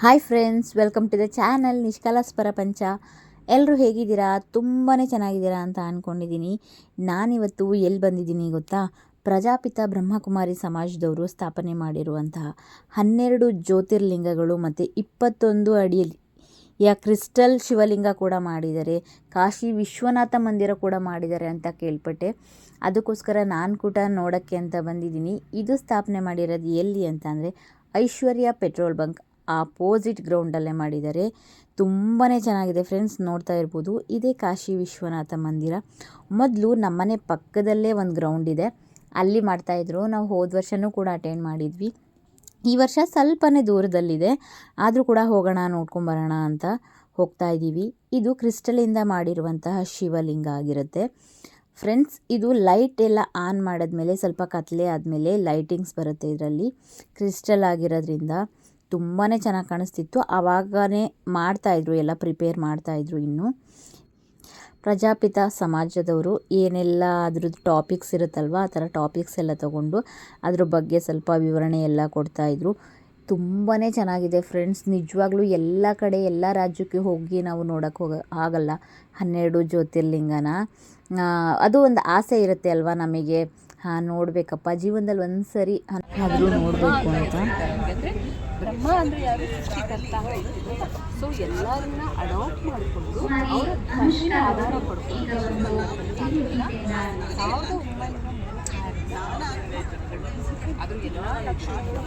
Hi friends welcome to the channel Nishkala's ಪ್ರಪಂಚ ಎಲ್ಲರೂ ಹೇಗಿದ್ದೀರಾ? ತುಂಬಾ ಚೆನ್ನಾಗಿದ್ದೀರಾ ಅಂತ ಅಂದ್ಕೊಂಡಿದ್ದೀನಿ ನಾನಿವತ್ತು ಎಲ್ಲಿ ಬಂದಿದ್ದೀನಿ ಗೊತ್ತಾ? ಪ್ರಜಾಪಿತ ಬ್ರಹ್ಮಕುಮಾರಿ ಸಮಾಜದವರು ಸ್ಥಾಪನೆ ಮಾಡಿರುವಂತಹ ಹನ್ನೆರಡು ಜ್ಯೋತಿರ್ಲಿಂಗಗಳು ಮತ್ತು ಇಪ್ಪತ್ತೊಂದು ಅಡಿಯಲ್ಲಿ, ಯಾ ಕ್ರಿಸ್ಟಲ್ ಶಿವಲಿಂಗ ಕೂಡ ಮಾಡಿದ್ದಾರೆ, ಕಾಶಿ ವಿಶ್ವನಾಥ ಮಂದಿರ ಕೂಡ ಮಾಡಿದ್ದಾರೆ ಅಂತ ಕೇಳ್ಪಟ್ಟೆ. ಅದಕ್ಕೋಸ್ಕರ ನಾನು ಕೂಡ ನೋಡೋಕ್ಕೆ ಅಂತ ಬಂದಿದ್ದೀನಿ. ಇದು ಸ್ಥಾಪನೆ ಮಾಡಿರೋದು ಎಲ್ಲಿ ಅಂತ ಅಂದರೆ ಐಶ್ವರ್ಯ ಪೆಟ್ರೋಲ್ ಬಂಕ್. ಆಪೋಸಿಟ್ ಗ್ರೌಂಡಲ್ಲೇ ಮಾಡಿದ್ದಾರೆ. ತುಂಬಾ ಚೆನ್ನಾಗಿದೆ ಫ್ರೆಂಡ್ಸ್, ನೋಡ್ತಾ ಇರ್ಬೋದು. ಇದೇ ಕಾಶಿ ವಿಶ್ವನಾಥ ಮಂದಿರ. ಮೊದಲು ನಮ್ಮನೆ ಪಕ್ಕದಲ್ಲೇ ಒಂದು ಗ್ರೌಂಡ್ ಇದೆ. ಅಲ್ಲಿ ಮಾಡ್ತಾಯಿದ್ರು ನಾವು ಹೋದ ವರ್ಷವೂ ಕೂಡ ಅಟೆಂಡ್ ಮಾಡಿದ್ವಿ. ಈ ವರ್ಷ ಸ್ವಲ್ಪನೇ ದೂರದಲ್ಲಿದೆ. ಆದರೂ ಕೂಡ ಹೋಗೋಣ ನೋಡ್ಕೊಂಬರೋಣ ಅಂತ ಹೋಗ್ತಾ ಇದ್ದೀವಿ. ಇದು ಕ್ರಿಸ್ಟಲಿಂದ ಮಾಡಿರುವಂತಹ ಶಿವಲಿಂಗ ಆಗಿರುತ್ತೆ. ಫ್ರೆಂಡ್ಸ್, ಇದು ಲೈಟ್ ಎಲ್ಲ ಆನ್ ಮಾಡಿದ್ಮೇಲೆ ಸ್ವಲ್ಪ ಕತ್ಲೆ ಆದಮೇಲೆ ಲೈಟಿಂಗ್ಸ್ ಬರುತ್ತೆ ಇದರಲ್ಲಿ. ಕ್ರಿಸ್ಟಲ್ ಆಗಿರೋದ್ರಿಂದ. ತುಂಬಾ ಚೆನ್ನಾಗಿ ಕಾಣಿಸ್ತಿತ್ತು. ಆವಾಗನೇ ಮಾಡ್ತಾಯಿದ್ರು ಎಲ್ಲ ಪ್ರಿಪೇರ್ ಮಾಡ್ತಾಯಿದ್ರು ಇನ್ನು. ಪ್ರಜಾಪಿತ ಸಮಾಜದವರು, ಏನೆಲ್ಲ ಅದ್ರದ್ದು ಟಾಪಿಕ್ಸ್ ಇರುತ್ತಲ್ವ, ಆ ಥರ ಟಾಪಿಕ್ಸ್ ಎಲ್ಲ ತಗೊಂಡು ಅದ್ರ ಬಗ್ಗೆ ಸ್ವಲ್ಪ ವಿವರಣೆ ಎಲ್ಲ ಕೊಡ್ತಾಯಿದ್ರು ತುಂಬಾ ಚೆನ್ನಾಗಿದೆ ಫ್ರೆಂಡ್ಸ್ ನಿಜವಾಗ್ಲೂ ಎಲ್ಲ ಕಡೆ, ಎಲ್ಲ ರಾಜ್ಯಕ್ಕೆ ಹೋಗಿ ನಾವು ನೋಡೋಕ್ಕೆ ಹೋಗ, ಆಗಲ್ಲ. ಹನ್ನೆರಡು ಜ್ಯೋತಿರ್ಲಿಂಗನ? ಅದು ಒಂದು ಆಸೆ ಇರುತ್ತೆ ಅಲ್ವಾ ನಮಗೆ? ಹಾಂ, ನೋಡಬೇಕಪ್ಪ. ಜೀವನದಲ್ಲಿ ಒಂದು ಸರಿ ಆದರೂ ನೋಡಬೇಕು ಅಂತ. ಬ್ರಹ್ಮ ಅಂದ್ರೆ ಯಾರು? ಸೃಷ್ಟಿಕರ್ತ. ಸೊ ಎಲ್ಲರನ್ನ ಅಡಾಪ್ಟ್ ಮಾಡಿಕೊಂಡು ಅವರ ಭಾಷೆನ ಆಧಾರ ಪಡ್ಕೊಂಡು ಸಾವಿರದ ಒಂಬೈನೂರ ಅದು ಎಲ್ಲ ಲಕ್ಷಣಗಳು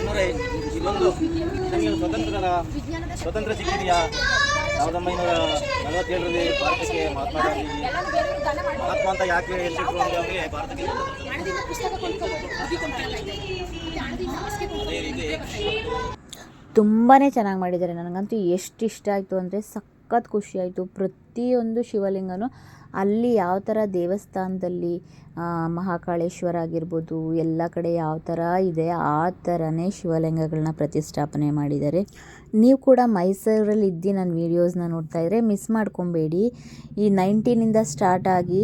ಅವರೇ ಇದೊಂದು ನಮಗೆ ಸ್ವತಂತ್ರದ ಸ್ವತಂತ್ರ ಸಿಕ್ಕಿದೆಯಾ? ಸಾವಿರದ ಒಂಬೈನೂರ ನಲವತ್ತೇಳರಲ್ಲಿ ಭಾರತಕ್ಕೆ ಮಹಾತ್ಮ ಗಾಂಧೀಜಿ ಮಹಾತ್ಮ ಅಂತ ಯಾಕೆ ಹೆಸರಿಟ್ರು ಅಂದರೆ ಅವರಿಗೆ ಭಾರತಕ್ಕೆ ಅದೇ ರೀತಿ ತುಂಬಾ ಚೆನ್ನಾಗಿ ಮಾಡಿದ್ದಾರೆ. ನನಗಂತೂ ಎಷ್ಟು ಇಷ್ಟ ಆಯಿತು ಅಂದರೆ ಸಖತ್ ಖುಷಿಯಾಯಿತು ಪ್ರತಿಯೊಂದು ಶಿವಲಿಂಗನೂ ಅಲ್ಲಿ ಯಾವ ಥರ ದೇವಸ್ಥಾನದಲ್ಲಿ ಮಹಾಕಾಳೇಶ್ವರ ಆಗಿರ್ಬೋದು, ಎಲ್ಲ ಕಡೆ ಯಾವ ಥರ ಇದೆ, ಆ ಥರನೇ ಶಿವಲಿಂಗಗಳನ್ನ ಪ್ರತಿಷ್ಠಾಪನೆ ಮಾಡಿದ್ದಾರೆ. ನೀವು ಕೂಡ ಮೈಸೂರಲ್ಲಿ ಇದ್ದು ನನ್ನ ವೀಡಿಯೋಸ್ನ ನೋಡ್ತಾ ಇದ್ದರೆ ಮಿಸ್ ಮಾಡ್ಕೊಬೇಡಿ. ಈ ನೈನ್ಟೀನಿಂದ ಸ್ಟಾರ್ಟ್ ಆಗಿ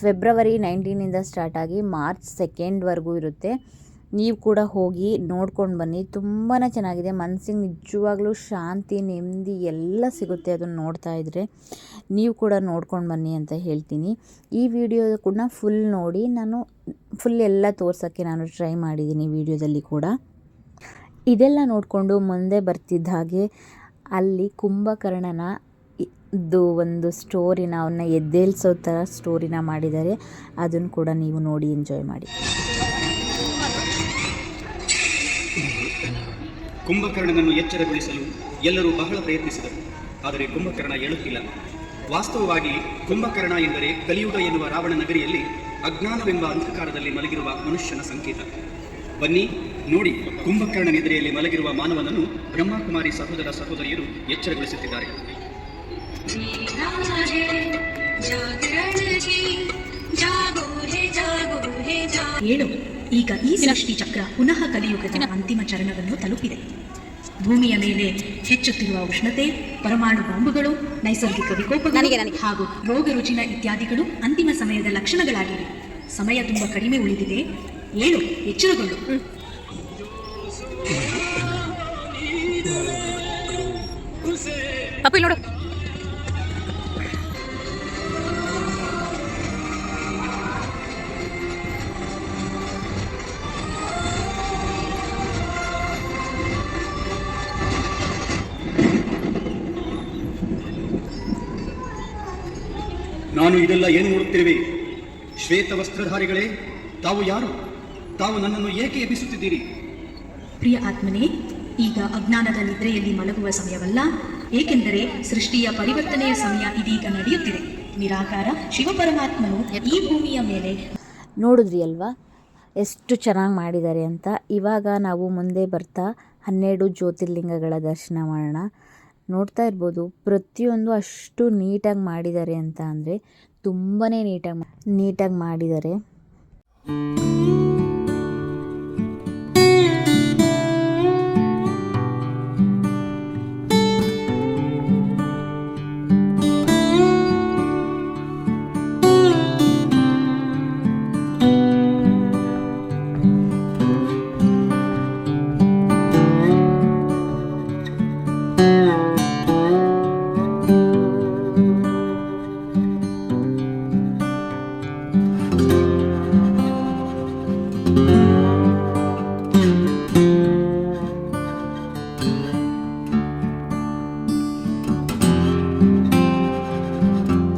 ಫೆಬ್ರವರಿ ನೈನ್ಟೀನಿಂದ ಸ್ಟಾರ್ಟ್ ಆಗಿ ಮಾರ್ಚ್ ಸೆಕೆಂಡ್ವರೆಗೂ ಇರುತ್ತೆ. ನೀವು ಕೂಡ ಹೋಗಿ ನೋಡ್ಕೊಂಡು ಬನ್ನಿ. ತುಂಬಾ ಚೆನ್ನಾಗಿದೆ. ಮನಸ್ಸಿಗೆ ನಿಜವಾಗ್ಲೂ ಶಾಂತಿ, ನೆಮ್ಮದಿ ಎಲ್ಲ ಸಿಗುತ್ತೆ ಅದನ್ನು ನೋಡ್ತಾ ಇದ್ದರೆ ನೀವು ಕೂಡ ನೋಡ್ಕೊಂಡು ಬನ್ನಿ ಅಂತ ಹೇಳ್ತೀನಿ. ಈ ವಿಡಿಯೋ ಕೂಡ ಫುಲ್ ನೋಡಿ ನಾನು ಫುಲ್ ಎಲ್ಲ ತೋರ್ಸೋಕ್ಕೆ ನಾನು ಟ್ರೈ ಮಾಡಿದ್ದೀನಿ ವಿಡಿಯೋದಲ್ಲಿ ಕೂಡ. ಇದೆಲ್ಲ ನೋಡಿಕೊಂಡು ಮುಂದೆ ಬರ್ತಿದ್ದ ಹಾಗೆ ಅಲ್ಲಿ ಕುಂಭಕರ್ಣನ ಇದು ಒಂದು ಸ್ಟೋರಿನ ಅವನ್ನ ಎದ್ದೇಳಿಸೋ ಥರ ಸ್ಟೋರಿನ ಮಾಡಿದ್ದಾರೆ. ಅದನ್ನು ಕೂಡ ನೀವು ನೋಡಿ ಎಂಜಾಯ್ ಮಾಡಿ. ಕುಂಭಕರ್ಣನನ್ನು ಎಚ್ಚರಗೊಳಿಸಲು ಎಲ್ಲರೂ ಬಹಳ ಪ್ರಯತ್ನಿಸಿದರು. ಆದರೆ ಕುಂಭಕರ್ಣ ಏಳುತ್ತಿಲ್ಲ ವಾಸ್ತವವಾಗಿ ಕುಂಭಕರ್ಣ ಎಂದರೆ ಕಲಿಯುಗ ಎನ್ನುವ ರಾವಣ ನಗರಿಯಲ್ಲಿ ಅಜ್ಞಾನವೆಂಬ ಅಂಧಕಾರದಲ್ಲಿ ಮಲಗಿರುವ ಮನುಷ್ಯನ ಸಂಕೇತ. ಬನ್ನಿ ನೋಡಿ ಕುಂಭಕರ್ಣನೆದುರೆಯಲ್ಲಿ ಮಲಗಿರುವ ಮಾನವನನ್ನು ಬ್ರಹ್ಮಕುಮಾರಿ ಸಹೋದರ ಸಹೋದರಿಯರು ಎಚ್ಚರಗೊಳಿಸುತ್ತಿದ್ದಾರೆ. ಏಳು ಈಗ ಈ ಸೃಷ್ಟಿ ಚಕ್ರ ಪುನಃ ಕಲಿಯುಗದ ಅಂತಿಮ ಚರಣವನ್ನು ತಲುಪಿದೆ. ಭೂಮಿಯ ಮೇಲೆ ಹೆಚ್ಚುತ್ತಿರುವ ಉಷ್ಣತೆ ಪರಮಾಣು ಬಾಂಬುಗಳು ನೈಸರ್ಗಿಕ ವಿಕೋಪಗಳು ಹಾಗೂ ರೋಗ ರುಜಿನ ಇತ್ಯಾದಿಗಳು ಅಂತಿಮ ಸಮಯದ ಲಕ್ಷಣಗಳಾಗಿವೆ. ಸಮಯ ತುಂಬಾ ಕಡಿಮೆ ಉಳಿದಿದೆ. ಏಳು ಎಚ್ಚರಗೊಂಡು ಪಾಪಿ ನೋಡು. ನಾನು ಇದೆಲ್ಲ ಏನು ನೋಡುತ್ತಿರುವೆ? ಶ್ವೇತ ವಸ್ತ್ರಧಾರಿಗಳೇ ತಾವು ಯಾರು? ತಾವು ನನ್ನನ್ನು ಏಕೆ ಎಬ್ಬಿಸುತ್ತಿದ್ದೀರಿ? ಪ್ರಿಯ ಆತ್ಮನೇ ಈಗ ಅಜ್ಞಾನದ ನಿದ್ರೆಯಲ್ಲಿ ಮಲಗುವ ಸಮಯವಲ್ಲ. ಏಕೆಂದರೆ ಸೃಷ್ಟಿಯ ಪರಿವರ್ತನೆಯ ಸಮಯ ಇದೀಗ ನಡೆಯುತ್ತಿದೆ. ನಿರಾಕಾರ ಶಿವಪರಮಾತ್ಮನು ಈ ಭೂಮಿಯ ಮೇಲೆ ನೋಡಿದ್ರಿ ಅಲ್ವಾ? ಎಷ್ಟು ಚೆನ್ನಾಗಿ ಮಾಡಿದ್ದಾರೆ ಅಂತ. ಇವಾಗ ನಾವು ಮುಂದೆ ಬರ್ತಾ ಹನ್ನೆರಡು ಜ್ಯೋತಿರ್ಲಿಂಗಗಳ ದರ್ಶನ ಮಾಡೋಣ. ನೋಡ್ತಾ ಇರ್ಬೋದು. ಪ್ರತಿಯೊಂದು ಅಷ್ಟು ನೀಟಾಗಿ ಮಾಡಿದ್ದಾರೆ ಅಂತ ಅಂದರೆ ತುಂಬಾ ನೀಟಾಗಿ ನೀಟಾಗಿ ಮಾಡಿದ್ದಾರೆ.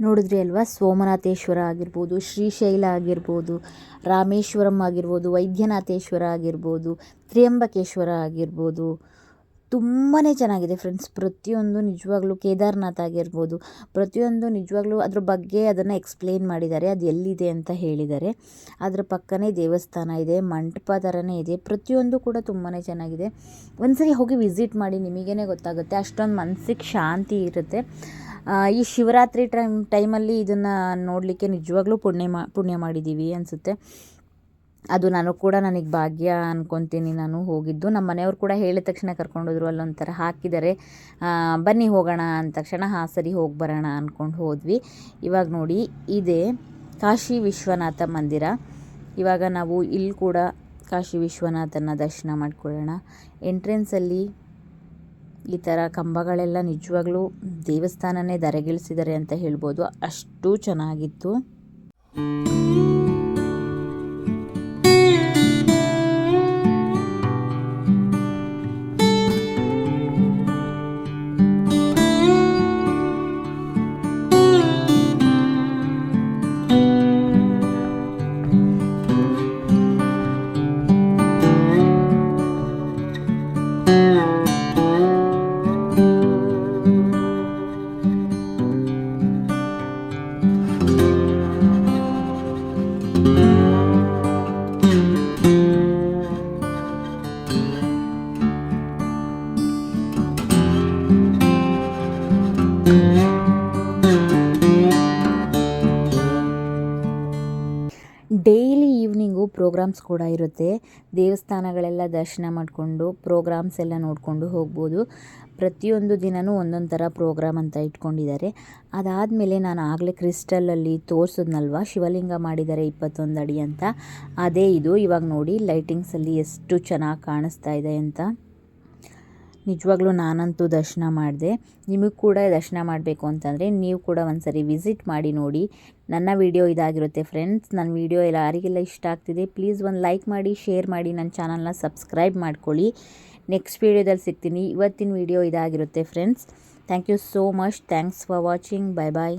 ನೋಡಿದ್ರಿ ಅಲ್ವಾ? ಸೋಮನಾಥೇಶ್ವರ ಆಗಿರ್ಬೋದು, ಶ್ರೀಶೈಲ ಆಗಿರ್ಬೋದು, ರಾಮೇಶ್ವರಂ ಆಗಿರ್ಬೋದು, ವೈದ್ಯನಾಥೇಶ್ವರ ಆಗಿರ್ಬೋದು, ತ್ರಿಯಂಬಕೇಶ್ವರ ಆಗಿರ್ಬೋದು. ತುಂಬಾ ಚೆನ್ನಾಗಿದೆ ಫ್ರೆಂಡ್ಸ್ ಪ್ರತಿಯೊಂದು ನಿಜವಾಗ್ಲೂ ಕೇದಾರ್ನಾಥ್ ಆಗಿರ್ಬೋದು, ಪ್ರತಿಯೊಂದು ನಿಜವಾಗ್ಲೂ ಅದ್ರ ಬಗ್ಗೆ ಅದನ್ನು ಎಕ್ಸ್ಪ್ಲೇನ್ ಮಾಡಿದ್ದಾರೆ, ಅದು ಎಲ್ಲಿದೆ ಅಂತ ಹೇಳಿದ್ದಾರೆ. ಅದ್ರ ಪಕ್ಕನೇ ದೇವಸ್ಥಾನ ಇದೆ, ಮಂಟಪ ಥರನೇ ಇದೆ, ಪ್ರತಿಯೊಂದು ಕೂಡ ತುಂಬಾ ಚೆನ್ನಾಗಿದೆ. ಒಂದ್ಸರಿ ಹೋಗಿ ವಿಸಿಟ್ ಮಾಡಿ ನಿಮಗೇ ಗೊತ್ತಾಗುತ್ತೆ, ಅಷ್ಟೊಂದು ಮನಸ್ಸಿಗೆ ಶಾಂತಿ ಇರುತ್ತೆ. ಈ ಶಿವರಾತ್ರಿ ಟೈಮ್, ಟೈಮಲ್ಲಿ ಇದನ್ನು ನೋಡಲಿಕ್ಕೆ ನಿಜವಾಗ್ಲೂ ಪುಣ್ಯ ಮಾ, ಪುಣ್ಯ ಮಾಡಿದ್ದೀವಿ ಅನಿಸುತ್ತೆ. ಅದು ನಾನು ಕೂಡ ನನಗೆ ಭಾಗ್ಯ ಅನ್ಕೊತೀನಿ ನಾನು ಹೋಗಿದ್ದು. ನಮ್ಮ ಮನೆಯವ್ರು ಕೂಡ ಹೇಳಿದ ತಕ್ಷಣ ಕರ್ಕೊಂಡೋದ್ರು ಅಲ್ಲೊಂಥರ ಹಾಕಿದ್ದಾರೆ. ಬನ್ನಿ ಹೋಗೋಣ ಅಂದ ತಕ್ಷಣ, ಹಾಂ, ಸರಿ, ಹೋಗಿ ಬರೋಣ ಅಂದ್ಕೊಂಡು ಹೋದ್ವಿ. ಇವಾಗ ನೋಡಿ, ಇದೆ ಕಾಶಿ ವಿಶ್ವನಾಥ ಮಂದಿರ. ಇವಾಗ ನಾವು ಇಲ್ಲಿ ಕೂಡ ಕಾಶಿ ವಿಶ್ವನಾಥನ ದರ್ಶನ ಮಾಡ್ಕೊಳ್ಳೋಣ. ಎಂಟ್ರೆನ್ಸಲ್ಲಿ ಈ ಥರ ಕಂಬಗಳೆಲ್ಲ ನಿಜವಾಗ್ಲೂ ದೇವಸ್ಥಾನನೇ ಧರೆಗಿಳಿಸಿದ್ದಾರೆ ಅಂತ ಹೇಳ್ಬೋದು. ಅಷ್ಟು ಚೆನ್ನಾಗಿತ್ತು. ಪ್ರೋಗ್ರಾಮ್ಸ್ ಕೂಡ ಇರುತ್ತೆ. ದೇವಸ್ಥಾನಗಳೆಲ್ಲ ದರ್ಶನ ಮಾಡಿಕೊಂಡು ಪ್ರೋಗ್ರಾಮ್ಸ್ ಎಲ್ಲ ನೋಡಿಕೊಂಡು ಹೋಗ್ಬೋದು. ಪ್ರತಿಯೊಂದು ದಿನವೂ ಒಂದೊಂದು ಥರ ಪ್ರೋಗ್ರಾಮ್ ಅಂತ ಇಟ್ಕೊಂಡಿದ್ದಾರೆ. ಅದಾದಮೇಲೆ ನಾನು ಆಗಲೇ ಕ್ರಿಸ್ಟಲಲ್ಲಿ ತೋರಿಸಿದ್ನಲ್ವ? ಶಿವಲಿಂಗ ಮಾಡಿದ್ದಾರೆ ಇಪ್ಪತ್ತೊಂದು ಅಡಿ ಅಂತ. ಅದೇ ಇದು. ಇವಾಗ ನೋಡಿ ಲೈಟಿಂಗ್ಸಲ್ಲಿ ಎಷ್ಟು ಚೆನ್ನಾಗಿ ಕಾಣಿಸ್ತಾ ಇದೆ ಅಂತ. ನಿಜವಾಗ್ಲೂ ನಾನಂತೂ ದರ್ಶನ ಮಾಡಿದೆ. ನಿಮಗೆ ಕೂಡ ದರ್ಶನ ಮಾಡಬೇಕು ಅಂತಂದರೆ ನೀವು ಕೂಡ ಒಂದ್ಸರಿ ವಿಸಿಟ್ ಮಾಡಿ ನೋಡಿ. ನನ್ನ ವಿಡಿಯೋ ಇದಾಗಿರುತ್ತೆ ಫ್ರೆಂಡ್ಸ್. ನನ್ನ ವಿಡಿಯೋ ಎಲ್ಲ ಯಾರಿಗೆಲ್ಲ ಇಷ್ಟ ಆಗ್ತಿದೆ ಪ್ಲೀಸ್ ಒಂದು ಲೈಕ್ ಮಾಡಿ, ಶೇರ್ ಮಾಡಿ, ನನ್ನ ಚಾನಲ್ನ ಸಬ್ಸ್ಕ್ರೈಬ್ ಮಾಡ್ಕೊಳ್ಳಿ. ನೆಕ್ಸ್ಟ್ ವೀಡಿಯೋದಲ್ಲಿ ಸಿಗ್ತೀನಿ. ಇವತ್ತಿನ ವಿಡಿಯೋ ಇದಾಗಿರುತ್ತೆ friends. Thank you so much. Thanks for watching. Bye bye